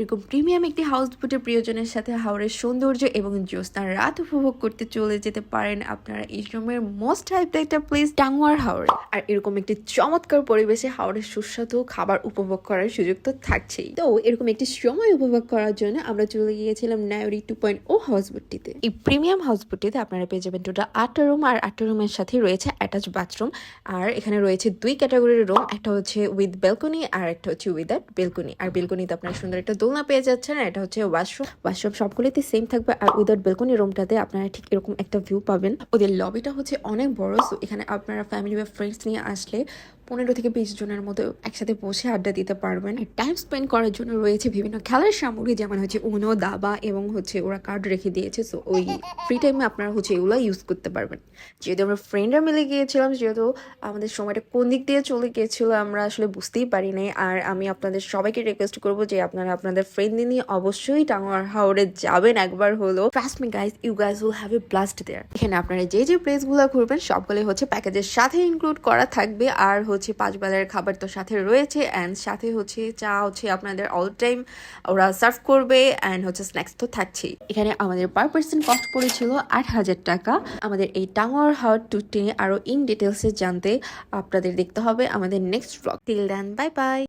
এরকম প্রিমিয়াম একটি হাউস বোটের প্রিয়জনের সাথে হাওড়ের সৌন্দর্য এবং জ্যোৎস্নার রাত উপভোগ করতে চলে যেতে পারেন আপনারা এই সময়ের মোস্ট হাইপ একটা প্লেস টাঙ্গুয়ার হাওড়ে আর এরকম একটি চমৎকার পরিবেশে হাওড়ের সুস্বাদু খাবার উপভোগ করার সুযোগ তো থাকছেই। তো এরকম একটি সময় উপভোগ করার জন্য আমরা চলে গিয়েছিলাম Nairi two point O house বোটটিতে এই প্রিমিয়াম হাউস বোটটিতে আপনারা পেয়ে যাবেন টোটাল আটটা রুম আর আটটা রুমের সাথে রয়েছে অ্যাটাচ বাথরুম আর এখানে রয়েছে দুই ক্যাটাগরির রুম একটা হচ্ছে উইথ বেলকনি আর একটা হচ্ছে উইদাউট বেলকনি আর বেলকনিতে আপনারা সুন্দর একটা দোলনা পেয়ে যাচ্ছেন, এটা হচ্ছে ওয়াশরুম। ওয়াশরুম সবগুলিতে সেম থাকবে আর উইদাউট বেলকনি রুমটাতে আপনারা ঠিক এরকম একটা ভিউ পাবেন। ওদের লবিটা হচ্ছে অনেক বড় সো এখানে আপনারা ফ্যামিলি বা ফ্রেন্ডস নিয়ে আসলে পনেরো থেকে বিশ জনের মতো একসাথে বসে আড্ডা দিতে পারবেন। টাইম স্পেন্ড করার জন্য রয়েছে বিভিন্ন খেলার সামগ্রী, যেমন হচ্ছে উনো দাবা এবং হচ্ছে ওরা কার্ড রেখে দিয়েছে। সো ওই ফ্রি টাইমে আপনারা হচ্ছে এগুলো ইউজ করতে পারবেন। যেহেতু আমরা ফ্রেন্ডরা মিলে গিয়েছিলাম, যেহেতু আমাদের সময়টা কোন দিক দিয়ে চলে গিয়েছিল আমরা আসলে বুঝতেই পারি নাই আর আমি আপনাদের সবাইকে রিকোয়েস্ট করব যে আপনারা আপনাদের ফ্রেন্ড নিয়ে অবশ্যই টাঙ্গার হাওড়ে যাবেন একবার হলো trust me guys you guys will have a blast there এখানে আপনারা যে যে প্লেসগুলো ঘুরবেন, সবগুলোই হচ্ছে প্যাকেজের সাথে ইনক্লুড করা থাকবে। আর হচ্ছে পাঁচ বেলার খাবার তো সাথে রয়েছে অ্যান্ড সাথে হচ্ছে চা হচ্ছে আপনাদের অল টাইম ওরা সার্ভ করবে অ্যান্ড হচ্ছে স্ন্যাক্স তো থাকছেই। এখানে আমাদের পার পার্সন কস্ট পড়েছিল আট হাজার টাকা। আমাদের এই টাঙ্গর হাওয়ার টুরটি আরও ইন ডিটেলসে জানতে আপনাদের দেখতে হবে আমাদের next blog till then bye bye